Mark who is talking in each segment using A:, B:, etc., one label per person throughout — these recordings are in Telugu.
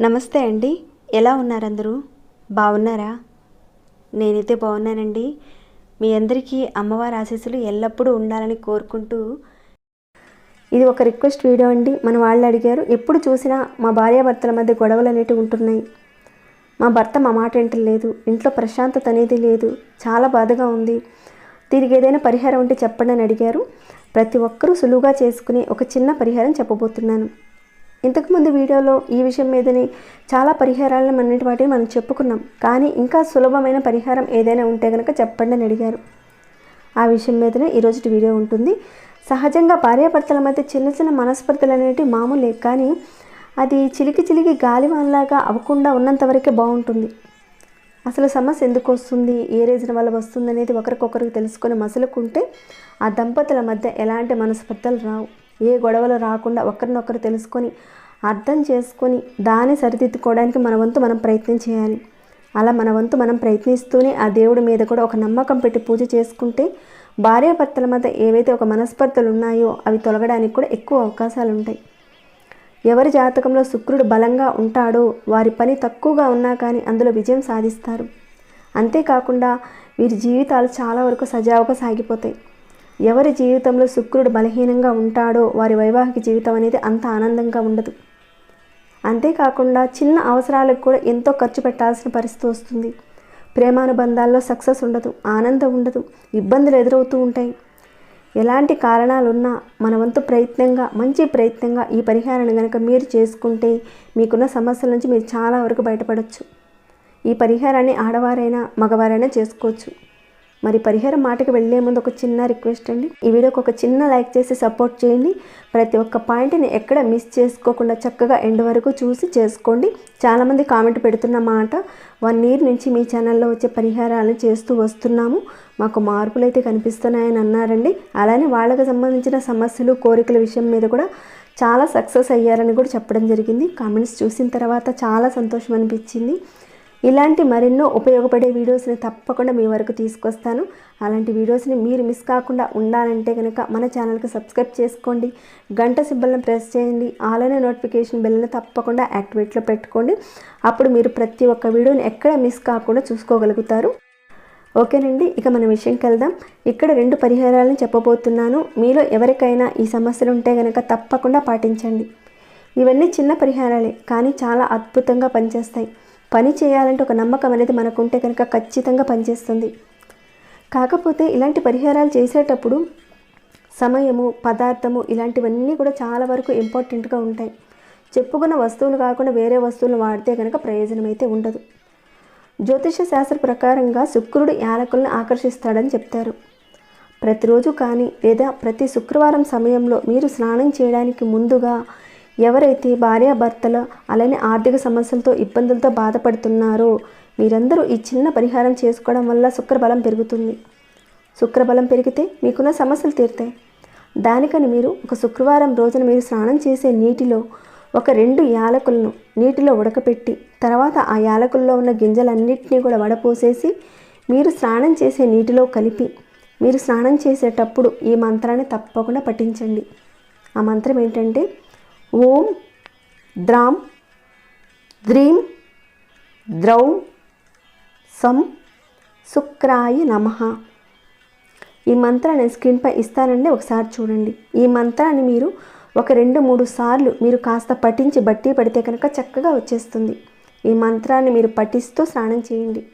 A: నమస్తే అండి. ఎలా ఉన్నారు అందరూ బాగున్నారా? నేనైతే బాగున్నానండి. మీ అందరికీ అమ్మవారి ఆశీస్సులు ఎల్లప్పుడూ ఉండాలని కోరుకుంటూ ఇది ఒక రిక్వెస్ట్ వీడియో అండి. మన వాళ్ళు అడిగారు ఎప్పుడు చూసినా మా భార్యాభర్తల మధ్య గొడవలు అనేటివి ఉంటున్నాయి. మా భర్త మా మాట వింటలేదు. ఇంట్లో ప్రశాంతత అనేది లేదు. చాలా బాధగా ఉంది. దీనికి ఏదైనా పరిహారం ఉంటే చెప్పండి అని అడిగారు. ప్రతి ఒక్కరూ సులువుగా చేసుకుని ఒక చిన్న పరిహారం చెప్పబోతున్నాను. ఇంతకుముందు వీడియోలో ఈ విషయం మీదని చాలా పరిహారాలను మన్నిటి వాటిని మనం చెప్పుకున్నాం. కానీ ఇంకా సులభమైన పరిహారం ఏదైనా ఉంటే కనుక చెప్పండి అని అడిగారు. ఆ విషయం మీదనే ఈరోజు వీడియో ఉంటుంది. సహజంగా భార్యాభర్తల మధ్య చిన్న చిన్న మనస్పర్ధలు అనేవి మామూలే. కానీ అది చిలికి చిలికి గాలివాన్లాగా అవ్వకుండా ఉన్నంత వరకే బాగుంటుంది. అసలు సమస్య ఎందుకు వస్తుంది? ఏ రీజన్ వల్ల వస్తుంది అనేది ఒకరికొకరికి తెలుసుకొని మసలుకుంటే ఆ దంపతుల మధ్య ఎలాంటి మనస్పర్ధలు రావు. ఏ గొడవలు రాకుండా ఒకరినొకరు తెలుసుకొని అర్థం చేసుకొని దాన్ని సరిదిద్దుకోవడానికి మన వంతు మనం ప్రయత్నం చేయాలి. అలా మన వంతు మనం ప్రయత్నిస్తూనే ఆ దేవుడి మీద కూడా ఒక నమ్మకం పెట్టి పూజ చేసుకుంటే భార్యాభర్తల మధ్య ఏవైతే ఒక మనస్పర్ధలు ఉన్నాయో అవి తొలగడానికి కూడా ఎక్కువ అవకాశాలు ఉంటాయి ఎవరి జాతకంలో శుక్రుడు బలంగా ఉంటాడో వారి పని తక్కువగా ఉన్నా కానీ అందులో విజయం సాధిస్తారు. అంతేకాకుండా వీరి జీవితాలు చాలా వరకు సజావుగా సాగిపోతాయి. ఎవరి జీవితంలో శుక్రుడు బలహీనంగా ఉంటాడో వారి వైవాహిక జీవితం అనేది అంత ఆనందంగా ఉండదు. అంతేకాకుండా చిన్న అవసరాలకు కూడా ఎంతో ఖర్చు పెట్టాల్సిన పరిస్థితి వస్తుంది. ప్రేమానుబంధాల్లో సక్సెస్ ఉండదు ఆనందం ఉండదు ఇబ్బందులు ఎదురవుతూ ఉంటాయి. ఎలాంటి కారణాలున్నా మన వంతు ప్రయత్నంగా మంచి ప్రయత్నంగా ఈ పరిహారాన్ని కనుక మీరు చేసుకుంటే మీకున్న సమస్యల నుంచి మీరు చాలా వరకు బయటపడవచ్చు ఈ పరిహారాన్ని ఆడవారైనా మగవారైనా చేసుకోవచ్చు. మరి పరిహారం మాటకి వెళ్ళే ముందు ఒక చిన్న రిక్వెస్ట్ అండి. ఈ వీడియోకి ఒక చిన్న లైక్ చేసి సపోర్ట్ చేయండి. ప్రతి ఒక్క పాయింట్ని ఎక్కడ మిస్ చేసుకోకుండా చక్కగా ఎండ్ వరకు చూసి చేసుకోండి. చాలామంది కామెంట్ పెడుతున్న మాట వన్ ఇయర్ నుంచి మీ ఛానల్లో వచ్చే పరిహారాలను చేస్తూ వస్తున్నాము. మాకు మార్పులు అయితే కనిపిస్తున్నాయని అన్నారండి. అలానే వాళ్ళకి సంబంధించిన సమస్యలు కోరికల విషయం మీద కూడా చాలా సక్సెస్ అయ్యారని కూడా చెప్పడం జరిగింది. కామెంట్స్ చూసిన తర్వాత చాలా సంతోషం అనిపించింది. ఇలాంటి మరెన్నో ఉపయోగపడే వీడియోస్ని తప్పకుండా మీ వరకు తీసుకొస్తాను. అలాంటి వీడియోస్ని మీరు మిస్ కాకుండా ఉండాలంటే కనుక మన ఛానల్కి సబ్స్క్రైబ్ చేసుకోండి. గంట సింబల్ని ప్రెస్ చేయండి. ఆలనే నోటిఫికేషన్ బెల్ని తప్పకుండా యాక్టివేట్లో పెట్టుకోండి. అప్పుడు మీరు ప్రతి ఒక్క వీడియోని ఎక్కడ మిస్ కాకుండా చూసుకోగలుగుతారు. ఓకేనండి ఇక మన విషయంకి వెళ్దాం. ఇక్కడ రెండు పరిహారాలను చెప్పబోతున్నాను. మీలో ఎవరికైనా ఈ సమస్యలు ఉంటే కనుక తప్పకుండా పాటించండి. ఇవన్నీ చిన్న పరిహారాలే కానీ చాలా అద్భుతంగా పనిచేస్తాయి. పని చేయాలంటే ఒక నమ్మకం అనేది మనకుంటే కనుక ఖచ్చితంగా పనిచేస్తుంది. కాకపోతే ఇలాంటి పరిహారాలు చేసేటప్పుడు సమయము పదార్థము ఇలాంటివన్నీ కూడా చాలా వరకు ఇంపార్టెంట్గా ఉంటాయి. చెప్పుకున్న వస్తువులు కాకుండా వేరే వస్తువులు వాడితే కనుక ప్రయోజనం అయితే ఉండదు. జ్యోతిష శాస్త్ర ప్రకారంగా శుక్రుడు యాలకులను ఆకర్షిస్తాడని చెప్తారు. ప్రతిరోజు కానీ లేదా ప్రతి శుక్రవారం సమయంలో మీరు స్నానం చేయడానికి ముందుగా ఎవరైతే భార్యాభర్తలు అలానే ఆర్థిక సమస్యలతో ఇబ్బందులతో బాధపడుతున్నారో మీరందరూ ఈ చిన్న పరిహారం చేసుకోవడం వల్ల శుక్రబలం పెరుగుతుంది. శుక్రబలం పెరిగితే మీకున్న సమస్యలు తీరుతాయి. దానికని మీరు ఒక శుక్రవారం రోజున మీరు స్నానం చేసే నీటిలో ఒక రెండు యాలకులను నీటిలో ఉడకపెట్టి తర్వాత ఆ యాలకుల్లో ఉన్న గింజలన్నింటినీ కూడా వడపోసేసి మీరు స్నానం చేసే నీటిలో కలిపి మీరు స్నానం చేసేటప్పుడు ఈ మంత్రాన్ని తప్పకుండా పఠించండి. ఆ మంత్రం ఏంటంటే ఓం ద్రాం ద్రీం ద్రౌ సం శుక్రాయ నమ. ఈ మంత్రాన్ని స్క్రీన్పై ఇస్తానండి ఒకసారి చూడండి. ఈ మంత్రాన్ని మీరు ఒక రెండు మూడు సార్లు మీరు కాస్త పఠించి బట్టి పడితే కనుక చక్కగా వచ్చేస్తుంది. ఈ మంత్రాన్ని మీరు పఠిస్తూ స్నానం చేయండి.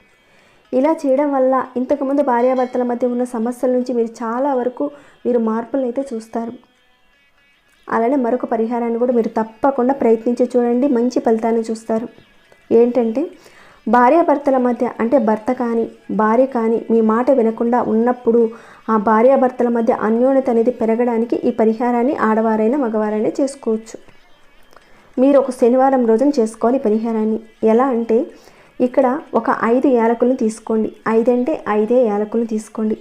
A: ఇలా చేయడం వల్ల ఇంతకుముందు భార్యాభర్తల మధ్య ఉన్న సమస్యల నుంచి మీరు చాలా వరకు మీరు మార్పులను అయితే చూస్తారు. అలానే మరొక పరిహారాన్ని కూడా మీరు తప్పకుండా ప్రయత్నించి చూడండి. మంచి ఫలితాన్ని చూస్తారు. ఏంటంటే భార్యాభర్తల మధ్య అంటే భర్త కానీ భార్య కానీ మీ మాట వినకుండా ఉన్నప్పుడు ఆ భార్యాభర్తల మధ్య అన్యోన్యత అనేది పెరగడానికి ఈ పరిహారాన్ని ఆడవారైనా మగవారైనా చేసుకోవచ్చు. మీరు ఒక శనివారం రోజున చేసుకోవాలి ఈ పరిహారాన్ని. ఎలా అంటే ఇక్కడ ఒక ఐదు యాలకులను తీసుకోండి. ఐదంటే ఐదే యాలకులను తీసుకోండి.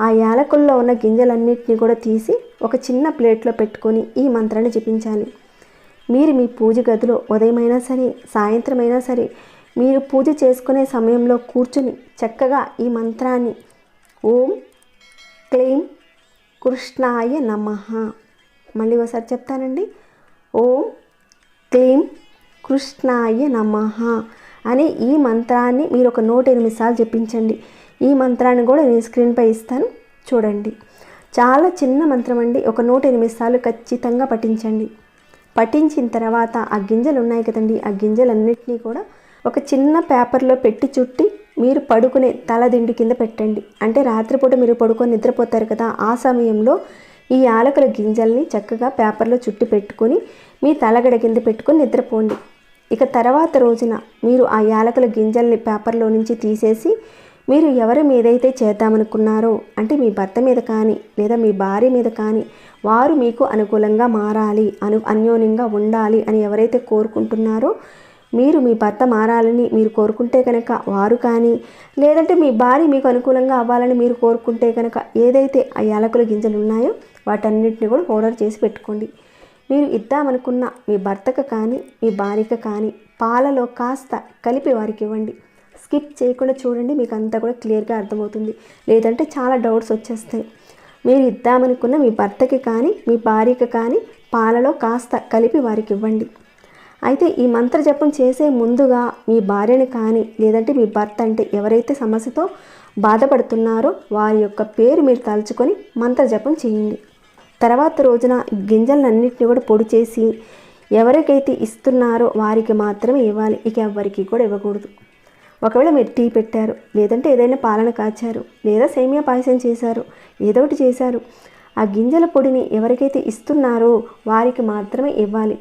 A: ఆ యాలకుల్లో ఉన్న గింజలన్నింటినీ కూడా తీసి ఒక చిన్న ప్లేట్లో పెట్టుకొని ఈ మంత్రాన్ని జపించాలి. మీరు మీ పూజ గదిలో ఉదయమైనా సరే సాయంత్రం అయినా సరే మీరు పూజ చేసుకునే సమయంలో కూర్చుని చక్కగా ఈ మంత్రాన్ని ఓం క్లీం కృష్ణాయ నమ. మళ్ళీ ఒకసారి చెప్తానండి. ఓం క్లీం కృష్ణాయ నమ అనే ఈ మంత్రాన్ని మీరు ఒక నూట ఎనిమిది సార్లు చెప్పించండి ఈ మంత్రాన్ని కూడా నేను స్క్రీన్పై ఇస్తాను. చూడండి. చాలా చిన్న మంత్రం అండి. ఒక నూట ఎనిమిది సార్లు ఖచ్చితంగా పఠించండి. పఠించిన తర్వాత ఆ గింజలు ఉన్నాయి కదండి. ఆ గింజలన్నింటినీ కూడా ఒక చిన్న పేపర్లో పెట్టి చుట్టి మీరు పడుకునే తలదిండి కింద పెట్టండి. అంటే రాత్రిపూట మీరు పడుకొని నిద్రపోతారు కదా ఆ సమయంలో ఈ యాలకుల గింజల్ని చక్కగా పేపర్లో చుట్టి పెట్టుకొని మీ తలగడ కింద పెట్టుకొని నిద్రపోండి. ఇక తర్వాత రోజున మీరు ఆ యాలకుల గింజల్ని పేపర్లో నుంచి తీసేసి మీరు ఎవరి మీదైతే చేద్దామనుకున్నారో అంటే మీ భర్త మీద కానీ లేదా మీ భార్య మీద కానీ వారు మీకు అనుకూలంగా మారాలి అను అన్యోన్యంగా ఉండాలి అని ఎవరైతే కోరుకుంటున్నారో మీరు మీ భర్త మారాలని మీరు కోరుకుంటే కనుక వారు కానీ లేదంటే మీ భార్య మీకు అనుకూలంగా అవ్వాలని మీరు కోరుకుంటే కనుక ఏదైతే ఆ యాలకుల గింజలు ఉన్నాయో వాటన్నిటిని కూడా పౌడర్ చేసి పెట్టుకోండి. మీరు ఇద్దామనుకున్న మీ భర్తకు కానీ మీ భార్యకు కానీ పాలలో కాస్త కలిపి వారికి ఇవ్వండి. స్కిప్ చేయకుండా చూడండి మీకు అంతా కూడా క్లియర్గా అర్థమవుతుంది. లేదంటే చాలా డౌట్స్ వచ్చేస్తాయి. మీరు ఇద్దామనుకున్న మీ భర్తకి కానీ మీ భార్యకి కానీ పాలలో కాస్త కలిపి వారికి ఇవ్వండి. అయితే ఈ మంత్ర జపం చేసే ముందుగా మీ భార్యని కానీ లేదంటే మీ భర్త అంటే ఎవరైతే సమస్యతో బాధపడుతున్నారో వారి యొక్క పేరు మీరు తలుచుకొని మంత్ర జపం చేయండి. తర్వాత రోజున గింజలన్నింటినీ కూడా పొడి చేసి ఎవరికైతే ఇస్తున్నారో వారికి మాత్రమే ఇవ్వాలి. ఇక ఎవరికి కూడా ఇవ్వకూడదు. ఒకవేళ మీరు టీ పెట్టారు లేదంటే ఏదైనా పాలన కాచారు లేదా సేమియా పాయసం చేశారు ఏదో ఒకటి చేశారు ఆ గింజల పొడిని ఎవరికైతే ఇస్తున్నారో వారికి మాత్రమే ఇవ్వాలి.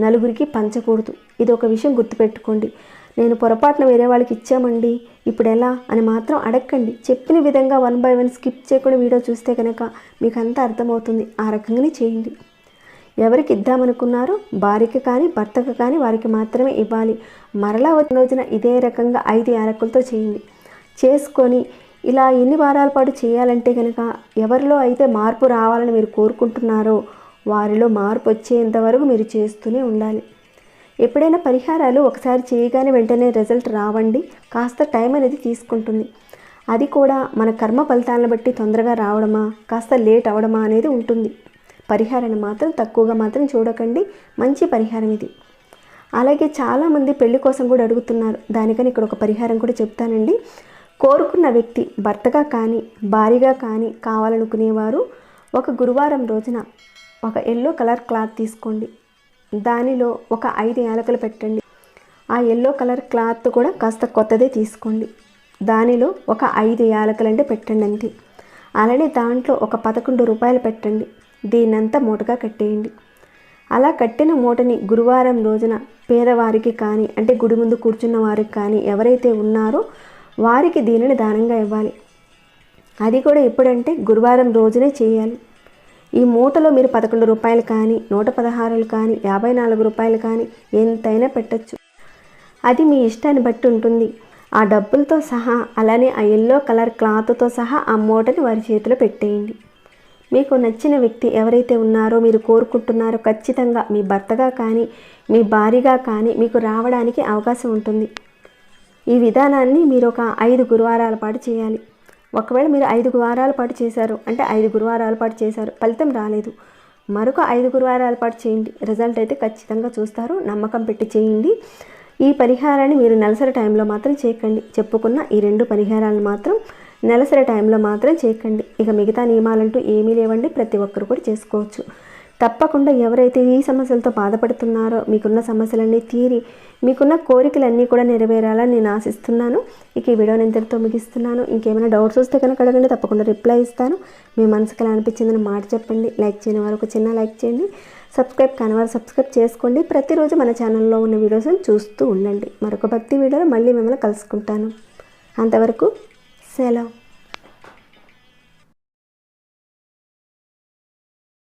A: నలుగురికి పంచకూడదు. ఇది ఒక విషయం గుర్తుపెట్టుకోండి. నేను పొరపాటున వేరే వాళ్ళకి ఇచ్చామండి ఇప్పుడు ఎలా అని మాత్రం అడగండి చెప్పిన విధంగా వన్ బై వన్ స్కిప్ చేయకుండా వీడియో చూస్తే కనుక మీకు అంతా అర్థమవుతుంది. ఆ రకంగానే చేయండి. ఎవరికి ఇద్దామనుకున్నారో భార్యకి కానీ భర్తకు కానీ వారికి మాత్రమే ఇవ్వాలి. మరలా వచ్చిన రోజున ఇదే రకంగా ఐదు యాలకులతో చేయండి. చేసుకొని ఇలా ఎన్ని వారాల పాటు చేయాలంటే కనుక ఎవరిలో అయితే మార్పు రావాలని మీరు కోరుకుంటున్నారో వారిలో మార్పు వచ్చేంత వరకు మీరు చేస్తూనే ఉండాలి. ఎప్పుడైనా పరిహారాలు ఒకసారి చేయగానే వెంటనే రిజల్ట్ రావండి. కాస్త టైం అనేది తీసుకుంటుంది. అది కూడా మన కర్మ ఫలితాలను బట్టి తొందరగా రావడమా కాస్త లేట్ అవడమా అనేది ఉంటుంది. పరిహారాన్ని మాత్రం తక్కువగా మాత్రం చూడకండి. మంచి పరిహారం ఇది. అలాగే చాలామంది పెళ్ళి కోసం కూడా అడుగుతున్నారు. దానికని ఇక్కడ ఒక పరిహారం కూడా చెప్తానండి. కోరుకున్న వ్యక్తి భర్తగా కానీ భారీగా కానీ కావాలనుకునేవారు ఒక గురువారం రోజున ఒక ఎల్లో కలర్ క్లాత్ తీసుకోండి. దానిలో ఒక ఐదు యాలకలు పెట్టండి. ఆ ఎల్లో కలర్ క్లాత్ కూడా కాస్త కొత్తదే తీసుకోండి. దానిలో ఒక ఐదు యాలకులు అంటే పెట్టండి అంతే. అలానే దాంట్లో ఒక పదకొండు రూపాయలు పెట్టండి. దీన్నంతా మూటగా కట్టేయండి. అలా కట్టిన మూటని గురువారం రోజున పేదవారికి కానీ అంటే గుడి ముందు కూర్చున్న వారికి కానీ ఎవరైతే ఉన్నారో వారికి దీనిని దానంగా ఇవ్వాలి. అది కూడా ఎప్పుడంటే గురువారం రోజునే చేయాలి. ఈ మూటలో మీరు పదకొండు రూపాయలు కానీ నూట పదహారులు కానీ యాభై నాలుగు రూపాయలు కానీ ఎంతైనా పెట్టచ్చు. అది మీ ఇష్టాన్ని బట్టి ఉంటుంది. ఆ డబ్బులతో సహా అలానే ఆ ఎల్లో కలర్ క్లాత్తో సహా ఆ మూటని వారి చేతిలో పెట్టేయండి. మీకు నచ్చిన వ్యక్తి ఎవరైతే ఉన్నారో మీరు కోరుకుంటున్నారో ఖచ్చితంగా మీ భర్తగా కానీ మీ భార్యగా కానీ మీకు రావడానికి అవకాశం ఉంటుంది. ఈ విధానాన్ని మీరు ఒక ఐదు గురువారాల పాటు చేయాలి. ఒకవేళ మీరు ఐదు గురువారాల పాటు చేశారు అంటే ఐదు గురువారాల పాటు చేశారు ఫలితం రాలేదు. మరొక ఐదు గురువారాల పాటు చేయండి. రిజల్ట్ అయితే ఖచ్చితంగా చూస్తారు. నమ్మకం పెట్టి చేయండి. ఈ పరిహారాన్ని మీరు నెలసరి టైంలో మాత్రం చేయకండి. చెప్పుకున్న ఈ రెండు పరిహారాలు మాత్రం నెలసరి టైంలో మాత్రం చేయకండి. ఇక మిగతా నియమాలంటూ ఏమీ లేవండి. ప్రతి ఒక్కరు కూడా చేసుకోవచ్చు. తప్పకుండా ఎవరైతే ఈ సమస్యలతో బాధపడుతున్నారో మీకున్న సమస్యలన్నీ తీరి మీకున్న కోరికలన్నీ కూడా నెరవేరాలని నేను ఆశిస్తున్నాను. ఇక ఈ వీడియోని ఇంతటితో ముగిస్తున్నాను. ఇంకేమైనా డౌట్స్ వస్తే కనుక అడగండి. తప్పకుండా రిప్లై ఇస్తాను. మీ మనసుకి ఎలా అనిపించిందని మాట చెప్పండి. లైక్ చేయని వారు ఒక చిన్న లైక్ చేయండి. సబ్స్క్రైబ్ కాని వారు సబ్స్క్రైబ్ చేసుకోండి. ప్రతిరోజు మన ఛానల్లో ఉన్న వీడియోస్ని చూస్తూ ఉండండి. మరొక భక్తి వీడియోలో మళ్ళీ మిమ్మల్ని కలుసుకుంటాను. అంతవరకు سلام